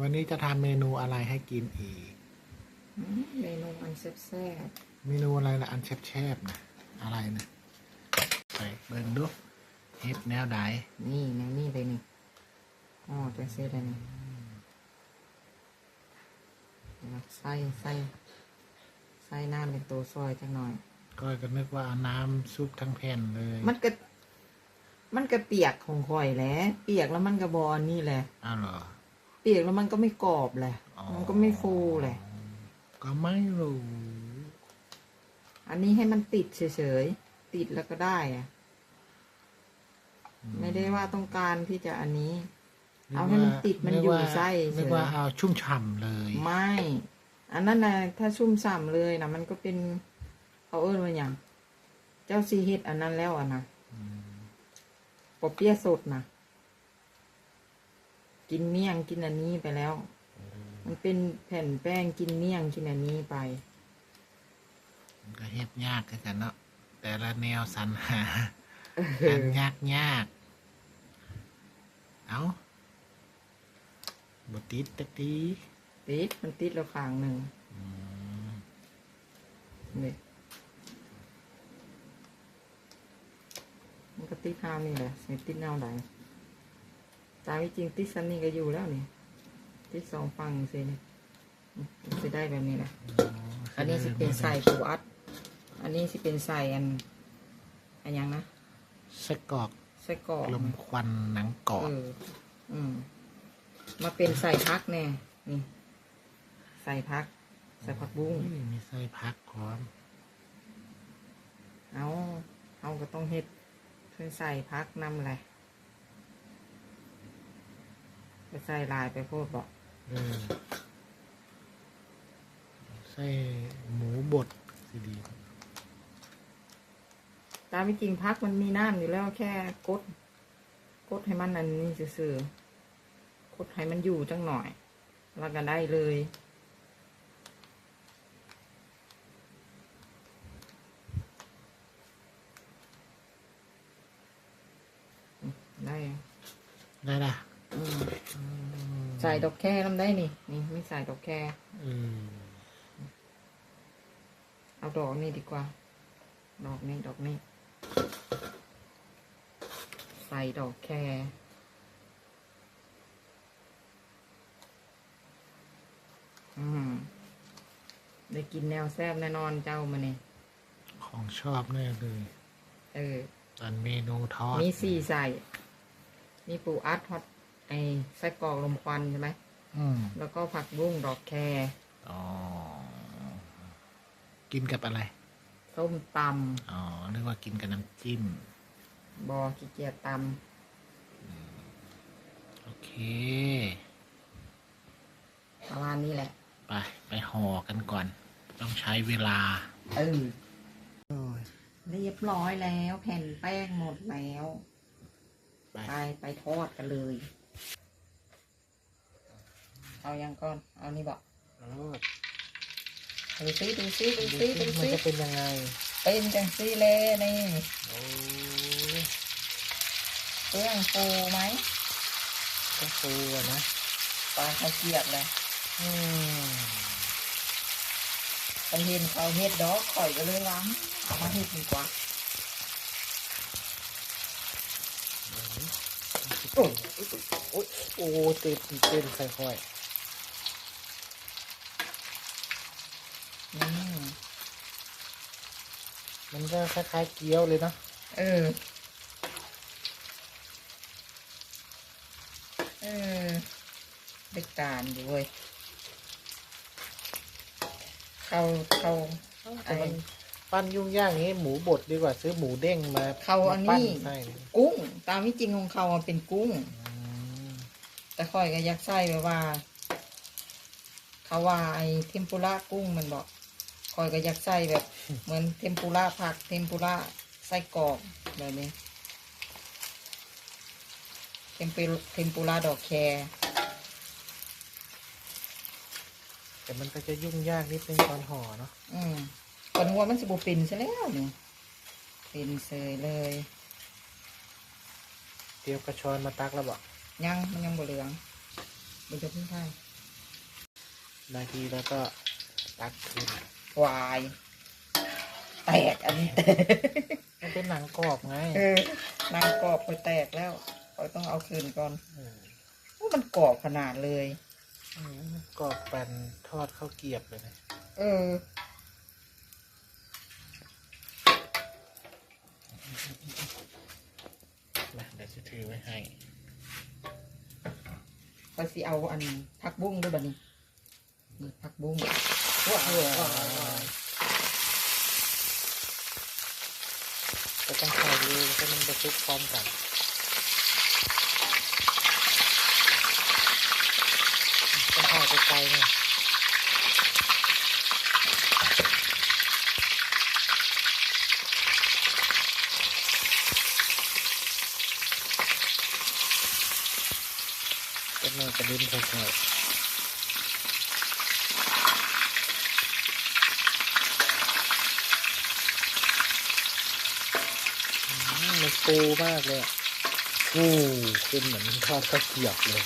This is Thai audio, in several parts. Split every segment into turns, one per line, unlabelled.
วันนี้จะทำเมนูอะไรให้กินอีก
อืมเมนูอันแซ่บ
เมนูอะไรนะอันแชบๆนะอะไรนะไปเบิ่งดูเฮ็ดแนวใด
ๆนี่แนวนี่เลยนี่อ๋อจะเสร็จแล้วนี่แล้วใส่ใส่ใส่น้ำเป็นตัวซอยจังหน่อย
ก็ก็นึกว่าเอาน้ำซุปทั้งแผ่นเลย
มันก็ มันก็เปียกของข่อยแหล้วเปียกแล้วมันก็บอนนี่แหละ
อ้าวเหรอ
เปียกแล้วมันก็ไม่กรอบแหละ
อ๋อ
มันก็ไม่ฟูแหละ
ก็ไม่รู้
อันนี้ให้มันติดเฉยๆ ติดแล้วก็ได้อะไม่ได้ว่าต้องการที่จะอันนี้ เอาให้มันติดมันอยู่ไส้เฉย
นึกว่าเอาชุ่มฉ่ำเลย
ไม่ อันนั้นนะถ้าชุ่มฉ่ำเลยนะมันก็เป็นเขาเอิ้นว่าอย่าง เจ้าซีเฮ็ดอันนั้นแล้วอะนะปอเปี๊ยะสดนะ กินเมี่ยงกินอันนี้ไปแล้ว มันเป็นแผ่นแป้งกินเมี่ยงกินอันนี้ไป
มันก็เฮ็ดยากคือกันเนาะแต่ละแนวสรรหา
เอ
อัน
อยา
กยากเอาบติดตะตี
ติดมันติดแล้วข้างหนึ่งนี่มันก็ติดข้างนี่แหละไม่ติดแนวไหน ตามที่จริงติดซันนี่ก็อยู่แล้วนี่ติดสองฝั่งสินี่มันจะได้แบบนี้แหละอันนี้สิเป็นใส่ปูอัด อันนี้สิเป็นใส่อัน อันหยังนะ
ไส้กรอก
ใส่กรอก
ลมควันหนังกรอบ
เอออืมมาเป็นใส่พักแน่นี่ ใส่พัก ใส่ผักบุ้ง
อุ้ยมีไส้พักพร้อม
เอาเอาก็ต้องเฮ็ดเพื่อใส่พักนำแหละ ไปใส่ลายไปโพดบอก
เออไส้หมูบดสิดี
ตามไม่จริงพักมันมีน้ำอยู่แล้วแค่กด กดให้มันอันนี้ซื่อๆกดให้มันอยู่จังหน่อย แล้วก็ได้เลย ได้
ได้ละ
อืม ใส่ดอกแค่น้ำได้นี่ นี่ไม่ใส่ดอกแค่
อืม
เอาดอกนี่ดีกว่า ดอกนี้ดอกนี้ ใส่ดอกแครอืมได้กินแนวแซบแน่นอนเจ้ามาเนี่ย
ของชอบแน่เลย
เออ
ตอนเมนูทอด
มีสี่ใส่ มีปูอัดฮอต ไอไส้กรอกลมควันใช่ไหม
อืม
แล้วก็ผักบุ้งดอกแคร
อ๋อกินกับอะไร
ส้มต
อ๋อนึกว่ากินกับน้ำจิ้มำ
บอขี้เกียจต
โอเคำ
ประมาณนี้แหละ
ไป ไปห่อกันก่อน ต้องใช้เวลา
เออเรียบร้อยแล้ว แผ่นแป้งหมดแล้ว
ไป
ไปไปทอดกันเลย เอายังก่อน เอานี่บอกดูซิดูซิดูซิดู
มัน
ซิ
จะเป็นยังไง
เป็นจังซี่เลยนี่
โอ้
เครื่องฟูไหม
ก็ฟูอะนะ
ปลาเขาวเกลียบเลย
อืม
ไปเห็นเขาเฮ็ดดอกข่อยก็เลยล้างเอามาเฮ็ดดีกว่า
โอ้ยโอ้ยโอ้ยเต็มเต็มใส่ค่อย
อืม
มันก็คล้ายๆเกี๊ยวเลยเนาะ
เออ เออได้การอยู่เว้ยเขาเขา
แต่มันปั้นยุ่งยากอย่างนี้หมูบดดีกว่าซื้อหมูเด้งมา
เขาอันนี้
ปั้ใส่
กุ้ง ตามที่จริงของเขามันเป็นกุ้ง
อืม
แต่ค่อยก็อยักใส่ไปว่า เขาว่าไอ้เทมปุระกุ้งมันบอก ค่อยก็อยักใส่แบบ เหมือนเทมปุระผักเทมปุระไส้กรอกแบบนี้เทมปุเทมปุระดอกแคร
แต่มันก็จะยุ่งยากนิดนึงตอนห่อเนาะ
อืมก่อนหัวมันสิบุปินใช่แล้วนี่เป็นเสยเลย
เตรียมกระชอนมาตักแล้วบอก
ยังมันยังบ่เหลืองมันจะเพิ่งไทย
นาทีแล้วก็ตักขึ้น
วายแตกอันนี้แตก
มันเป็นหนังกรอบไง
เออนางกรอบไปแตกแล้วเราต้องเอาคืนก่อน
เออ
ว่ามันกรอบขนาดเลย
อืมกรอบแปนทอดข้าวเกรียบเลยนะ
เออ
มาเดี๋ยวจะถือไว้ให้
ก็สิเอาอันผักบุ้งด้วยบัดนี้นี่ผักบุ้ง ว้าว
ก็ต้องใส่ดูให้มันบรรทุกพร้อมกันต้องถ่ายไกลๆหน่อยเป็นมือกระดิ่งค่อยๆอื มมันฟูมากเลยอะฟูขึ้นเหมือนทอดข้าวเกรียบเลย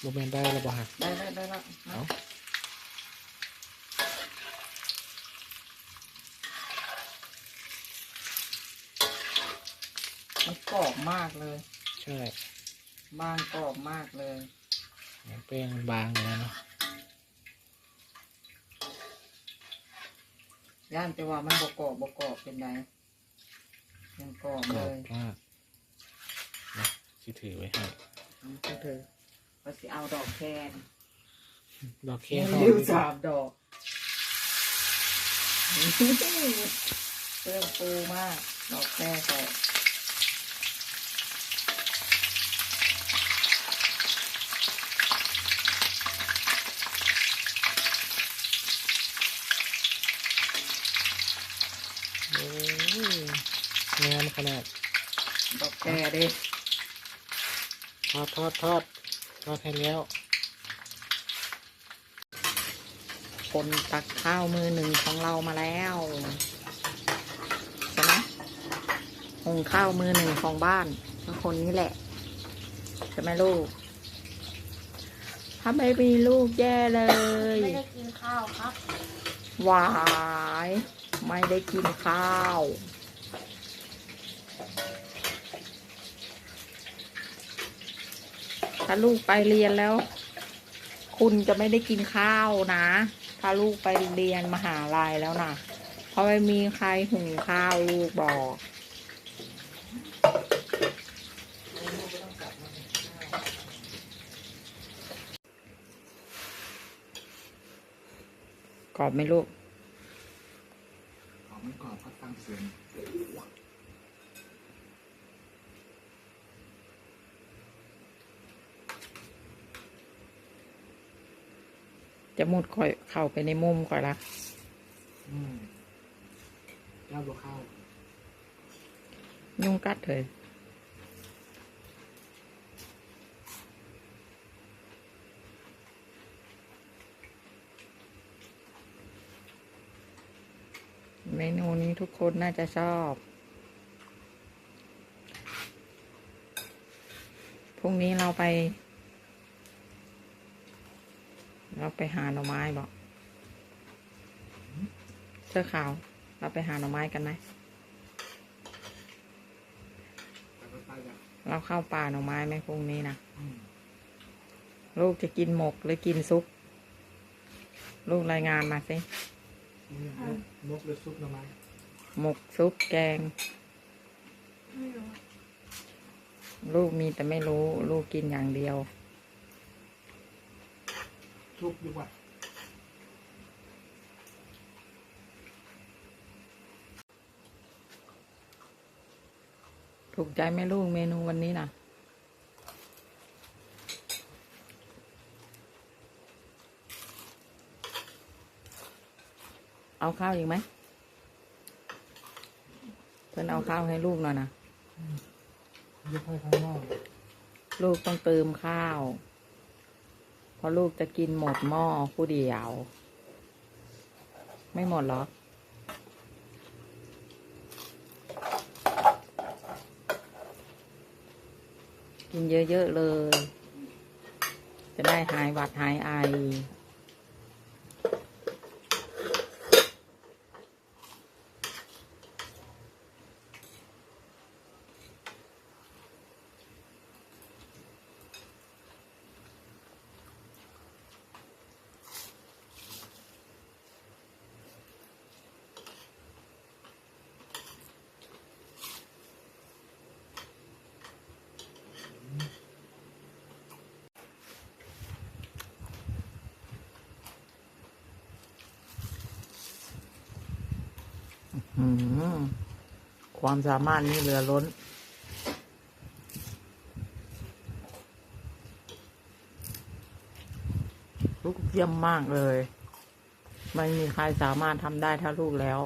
โมเมนได้แล้วบ่ฮะ
ได้ได้ได้ละ
เอา
มันกรอบมากเลย
ใช่
บางกรอบมากเลย
แป้งมันบางเลยนะเนาะ
ย่านแต่ว่ามันบกกรอบบกกรอบเป็นไรยังกรอบ
กร
เล
อบ
ย
มากนะที่ถือไว้ให้
อืมเธอก็สิเอาดอกแคน
ดอกแค่ทอ
เร็ว
ด
สามดอกเครื่องปูมาก ดอกแค่ก่อน
โอ้ยงาม ขนาด
ดอกแค่เด้
ทอดทอดทอดทอดให้แล้ว
คนตักข้าวมือหนึ่งของเรามาแล้วใช่ไหมหุงข้าวมือหนึ่งของบ้านก็คนนี้แหละใช่ไหมลูกถ้าไม่มีลูกแย่เลย
ไม่ได้กินข้าวครับ
หวาย ไม่ได้กินข้าว ถ้าลูกไปเรียนแล้ว คุณจะไม่ได้กินข้าวนะ ถ้าลูกไปเรียนมหาลัยแล้วนะเพราะไม่มีใครหุงข้าวลูกบอกกรอบไหมลูก
หอมกรอบก็ฟังเสียง
จะมุดค่อยเข้าไปในมุมก่อนละ
อืมแล้วบวข้าว
ยุงกัดเถอะเมนูนี้ทุกคนน่าจะชอบ พรุ่งนี้เราไป เรา ไปหาหน่อไม้บอกเสื้อขาว เราไปหาหน่อไม้กันไหม
แล้วก็ไปแบบ
เราเข้าป่าหน่อไม้ไหมพรุ่งนี้นะ
อืม
ลูกจะกินหมกหรือกินซุป ลูกรายงานมาสิ
นี่นกนกหรือซุปหน่อไม้
หมกซุปแกง
ไม่รู้
ลูกมีแต่ไม่รู้ ลูกกินอย่างเดียว
ซุปดีกว่า
ถูกใจไหมลูกเมนูวันนี้นะเอาข้าวอีกไหม เพื่อนเอาข้าวให้ลูกหน่อยนะ
ยกให้ข้างนอก
ลูกต้องเติมข้าวเพ ราะลูกจะกินหมดหม้อผู้เดียว ไม่หมดหรอกกินเยอะ ๆ เลย จะได้หายหวัดหายไอ ความสามารถนี่เหลือล้น ลูกเยี่ยมมากเลย ไม่มีใครสามารถทำได้ถ้าลูกแล้ว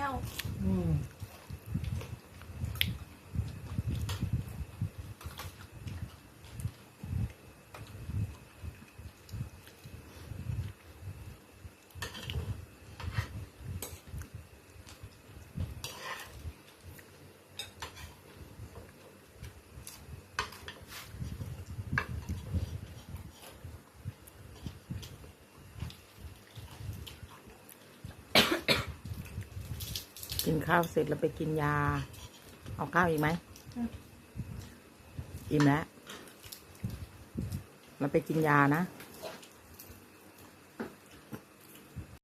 ติดแก้ว
อืม
กินข้าวเสร็จแล้วไปกินยา เอาข้าวอีกไหมอิ่มแล้วแล้วไปกินยานะ
อ